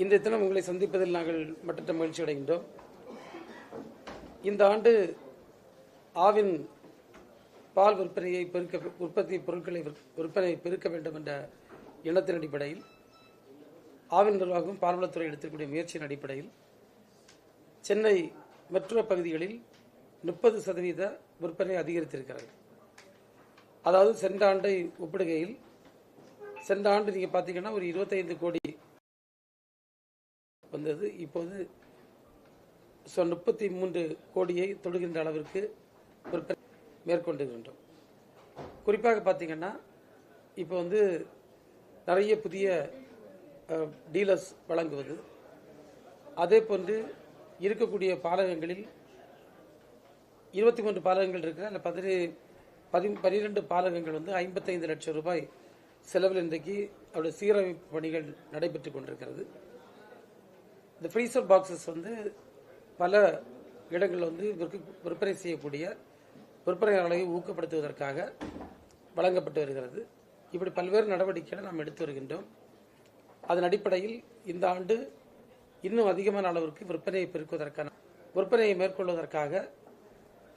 இந்த தினம் உங்களை சந்திப்பதில் நாங்கள் மட்டற்ற மகிழ்ச்சி அடைகின்றோம். இந்த ஆண்டு ஆவின் பால் விற்பனையை பெருக்க உற்பத்தி பொருட்களை விற்- விற்பனை பெருக்க வேண்டும் என்ற எண்ணத்தின் அடிப்படையில் ஆவின் நிர்வாகம் பால்வளத்துறை எடுத்திருக்கூடிய முயற்சியின் அடிப்படையில் சென்னை மெட்ரோ பகுதிகளில் முப்பது சதவீத விற்பனை அதிகரித்திருக்கிறது. அதாவது சென்ற ஆண்டை ஒப்பிடுகையில் சென்ற ஆண்டு நீங்கள் பார்த்தீங்கன்னா ஒரு 25 கோடி வந்தது. இப்போது சொ முப்பத்தி மூன்று கோடியை தொடுகின்ற அளவிற்கு விற்பனை மேற்கொண்டிருக்கின்றோம். குறிப்பாக பார்த்தீங்கன்னா இப்போ வந்து நிறைய புதிய டீலர்ஸ் வழங்குவது. அதே போன்று இருக்கக்கூடிய பாலகங்களில் இருபத்தி மூன்று பாலகங்கள் இருக்கிற அதில் பதினே பதி பனிரெண்டு பாலகங்கள் வந்து ஐம்பத்தைந்து லட்சம் ரூபாய் செலவில் இன்றைக்கு அவருடைய சீரமைப்பு பணிகள் நடைபெற்று கொண்டிருக்கிறது. இந்த ஃப்ரீசர் பாக்ஸஸ் வந்து பல இடங்களில் வந்து விற்பனை செய்யக்கூடிய விற்பனையாளர்களை ஊக்கப்படுத்துவதற்காக வழங்கப்பட்டு வருகிறது. இப்படி பல்வேறு நடவடிக்கைகளை நாம் எடுத்து வருகின்றோம். அதன் அடிப்படையில் இந்த ஆண்டு இன்னும் அதிகமான அளவிற்கு விற்பனையை பெருக்குவதற்கான விற்பனையை மேற்கொள்வதற்காக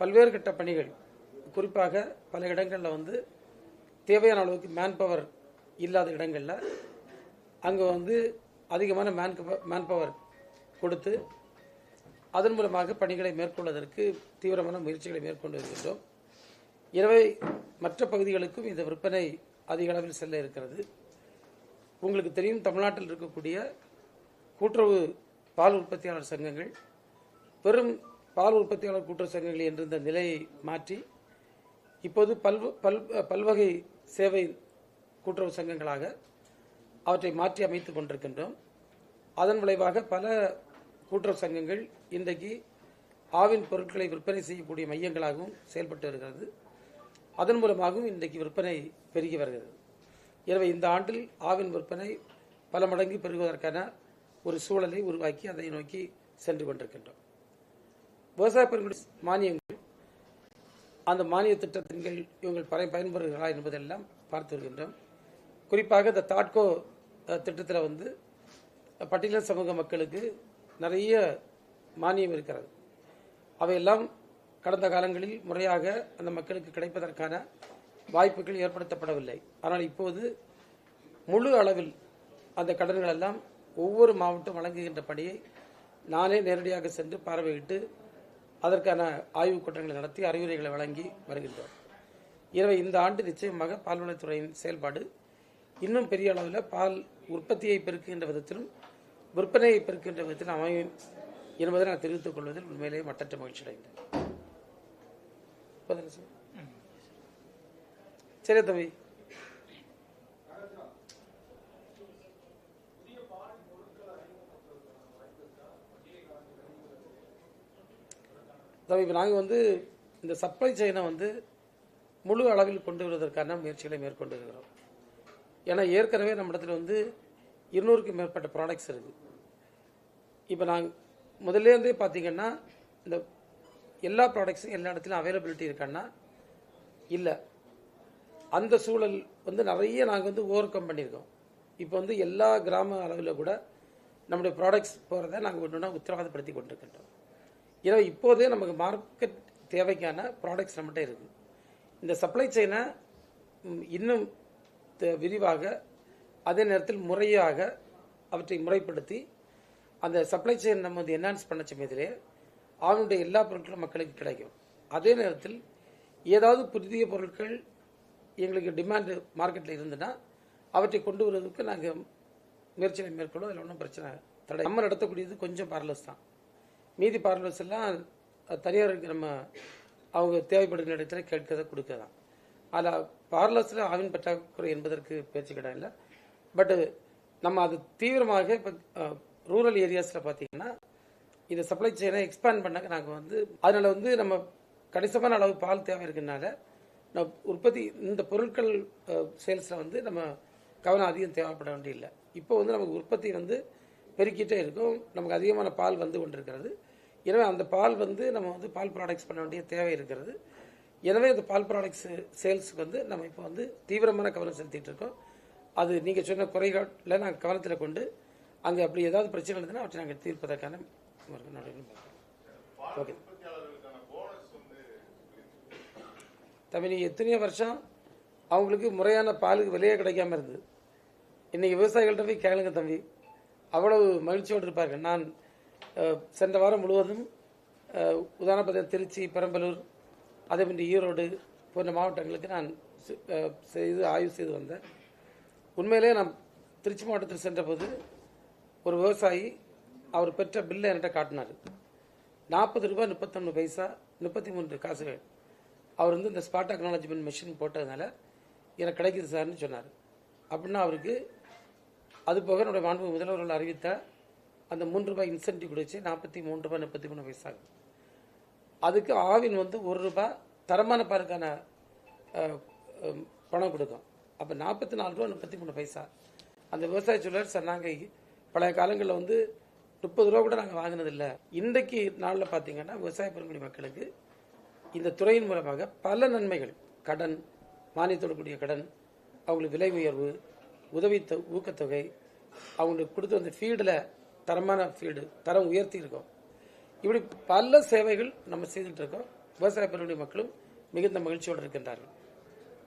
பல்வேறு கட்ட பணிகள் குறிப்பாக பல இடங்களில் வந்து தேவையான அளவுக்கு மேன் பவர் இல்லாத இடங்களில் அங்கே வந்து அதிகமான மேன் மேன் பவர் கொடுத்து அதன் மூலமாக பணிகளை மேற்கொள்வதற்கு தீவிரமான முயற்சிகளை மேற்கொண்டு வருகின்றோம் எனவே மற்ற பகுதிகளுக்கும் இந்த விற்பனை அதிக அளவில் செல்ல இருக்கிறது. உங்களுக்கு தெரியும் தமிழ்நாட்டில் இருக்கக்கூடிய கூட்டுறவு பால் உற்பத்தியாளர் சங்கங்கள் பெரும் பால் உற்பத்தியாளர் கூட்டுறவு சங்கங்கள் என்ற நிலையை மாற்றி இப்போது பல் பல் பல்வகை சேவை கூட்டுறவு சங்கங்களாக அவற்றை மாற்றி அமைத்துக் கொண்டிருக்கின்றோம். அதன் விளைவாக பல கூட்டுறவு சங்கங்கள் இன்றைக்கு ஆவின் பொருட்களை விற்பனை செய்யக்கூடிய மையங்களாகவும் செயல்பட்டு வருகிறது. அதன் மூலமாகவும் இன்றைக்கு விற்பனை பெருகி வருகிறது. எனவே இந்த ஆண்டில் ஆவின் விற்பனை பல மடங்கு பெருகுவதற்கான ஒரு சூழலை உருவாக்கி அதை நோக்கி சென்று கொண்டிருக்கின்றோம். விவசாய பெருங்குடி மானியங்கள் அந்த மானிய திட்டத்தின் கீழ் இவங்கள் பய பயன்பெறுகிறார்களா என்பதெல்லாம் பார்த்து வருகின்றோம். குறிப்பாக இந்த தாட்கோ திட்டத்தில் வந்து பட்டியல சமூக மக்களுக்கு நிறைய மானியம் இருக்கிறது. அவையெல்லாம் கடந்த காலங்களில் முறையாக அந்த மக்களுக்கு கிடைப்பதற்கான வாய்ப்புகள் ஏற்படுத்தப்படவில்லை. ஆனால் இப்போது முழு அளவில் அந்த கடன்கள் எல்லாம் ஒவ்வொரு மாவட்டம் வழங்குகின்ற பணியை நானே நேரடியாக சென்று பார்வையிட்டு அதற்கான ஆய்வுக் கூட்டங்களை நடத்தி அறிவுரைகளை வழங்கி வருகின்றோம். எனவே இந்த ஆண்டு நிச்சயமாக பால்வளத்துறையின் செயல்பாடு இன்னும் பெரிய அளவில் பால் உற்பத்தியை பெருக்குகின்ற விதத்திலும் விற்பனையை பெருக்கின்ற விதத்தில் அமையும் என்பதை நான் தெரிவித்துக் கொள்வதில் உண்மையிலேயே மட்டற்ற மகிழ்ச்சி அடைந்தேன். சரி தம்பி. தம்பி இப்போ நாங்கள் வந்து இந்த சப்ளை செயினை வந்து முழு அளவில் கொண்டு வருவதற்கான முயற்சிகளை மேற்கொண்டு இருக்கிறோம். ஏன்னா ஏற்கனவே நம்ம இடத்துல வந்து இருநூறுக்கும் மேற்பட்ட ப்ராடக்ட்ஸ் இருக்குது இப்போ நாங்கள் முதல்லேருந்தே பார்த்தீங்கன்னா இந்த எல்லா ப்ராடக்ட்ஸும் எல்லா இடத்துலையும் அவைலபிலிட்டி இருக்கான்னா இல்லை. அந்த சூழல் வந்து நிறைய நாங்கள் வந்து ஓவர் கம் பண்ணியிருக்கோம். இப்போ வந்து எல்லா கிராம அளவில் கூட நம்முடைய ப்ராடக்ட்ஸ் போகிறத நாங்கள் ஒன்று ஒன்றா உத்தரவாதப்படுத்தி கொண்டிருக்கின்றோம். ஏன்னா இப்போதே நமக்கு மார்க்கெட் தேவைக்கான ப்ராடக்ட்ஸ் நம்மகிட்ட இருக்குது இந்த சப்ளை செயினை இன்னும் விரிவாக அதே நேரத்தில் முறையாக அவற்றை முறைப்படுத்தி அந்த சப்ளை செயின் நம்ம வந்து என்ஹான்ஸ் பண்ண சமயத்திலே அவனுடைய எல்லா பொருட்களும் மக்களுக்கு கிடைக்கும். அதே நேரத்தில் ஏதாவது புதிய பொருட்கள் எங்களுக்கு டிமாண்டு மார்க்கெட்டில் இருந்துன்னா அவற்றை கொண்டு வருவதற்கு நாங்கள் முயற்சிகளை மேற்கொள்ளும் அதில் ஒன்றும் பிரச்சனை தடை. நம்ம நடத்தக்கூடியது கொஞ்சம் பார்லர்ஸ் தான். மீதி பார்லர்ஸ் எல்லாம் தனியாருக்கு நம்ம அவங்க தேவைப்படுகிற இடத்துல கேட்கதை கொடுக்க தான் அதில் பார்லர்ஸில் ஆவின் பற்றாக்குறை என்பதற்கு பேச்சு கிடையாது இல்லை. பட்டு நம்ம அது தீவிரமாக இப்போ ரூரல் ஏரியாஸில் பார்த்தீங்கன்னா இந்த சப்ளை செயினை எக்ஸ்பேண்ட் பண்ண நாங்கள் வந்து அதனால் வந்து நம்ம கணிசமான அளவு பால் தேவை இருக்கனால நம்ம உற்பத்தி இந்த பொருட்கள் சேல்ஸில் வந்து நம்ம கவனம் அதிகம் தேவைப்பட வேண்டியதில்லை. இப்போ வந்து நமக்கு உற்பத்தி வந்து பெருக்கிட்டே இருக்கும். நமக்கு அதிகமான பால் வந்து கொண்டிருக்கிறது. எனவே அந்த பால் வந்து நம்ம வந்து பால் ப்ராடக்ட்ஸ் பண்ண வேண்டிய தேவை இருக்கிறது. எனவே அந்த பால் ப்ராடக்ட்ஸ் சேல்ஸுக்கு வந்து நம்ம இப்போ வந்து தீவிரமான கவனம் செலுத்திட்டு இருக்கோம். அது நீங்கள் சொன்ன குறைகளில் நாங்கள் கவனத்தில் கொண்டு அங்கே அப்படி ஏதாவது பிரச்சனை இருந்ததுன்னா அவற்றை நாங்கள் தீர்ப்பதற்கான நடவடிக்கை ஓகே. தம்பி எத்தனையோ வருஷம் அவங்களுக்கு முறையான பாலுக்கு விலையே கிடைக்காம இருந்தது. இன்னைக்கு விவசாயிகள்கிட்ட போய் கேளுங்க தம்பி. அவ்வளவு மகிழ்ச்சியோடு இருப்பார்கள். நான் சென்ற வாரம் முழுவதும் அஹ், திருச்சி பெரம்பலூர் அதேமாதிரி ஈரோடு போன்ற மாவட்டங்களுக்கு நான் செய்து ஆய்வு செய்து வந்தேன். உண்மையிலே நான் திருச்சி மாவட்டத்தில் சென்றபோது ஒரு விவசாயி அவர் பெற்ற பில்லை என்கிட்ட காட்டினார். நாற்பது ரூபாய் முப்பத்தொன்று பைசா முப்பத்தி மூன்று காசுகள். அவர் வந்து இந்த ஸ்பாட் அக்னாலஜ்மெண்ட் மிஷின் போட்டதுனால எனக்கு கிடைக்குது சார்னு சொன்னார். அப்படின்னா அவருக்கு அது போக என்னுடைய மாண்பு முதல்வர்கள் அறிவித்த அந்த மூன்று ரூபாய் இன்சென்டிவ் கொடுத்து நாற்பத்தி மூணு ரூபாய் முப்பத்தி மூணு பைசா. அதுக்கு ஆவின் வந்து ஒரு ரூபாய் தரமான பாருக்கான பணம் கொடுக்கும் அப்போ நாற்பத்தி நாலு ரூபா முப்பத்தி மூணு பைசா. அந்த விவசாய சொல்றார் சார் நாங்கள் பழைய காலங்களில் வந்து முப்பது ரூபா கூட நாங்கள் வாங்கினதில்லை. இன்றைக்கு நாளில் பார்த்தீங்கன்னா விவசாய பெருங்குடி மக்களுக்கு இந்த துறையின் மூலமாக பல நன்மைகள் கடன் மானியத்தோடு கூடிய கடன் அவங்களுக்கு விலை உயர்வு உதவி தொ- ஊக்கத்தொகை அவங்களுக்கு கொடுத்து வந்த ஃபீல்டில் தரமான ஃபீல்டு தரம் உயர்த்தி இருக்கோம். இப்படி பல சேவைகள் நம்ம செய்துட்டு இருக்கோம். விவசாய பெருங்குடி மக்களும் மிகுந்த மகிழ்ச்சியோடு இருக்கின்றார்கள்.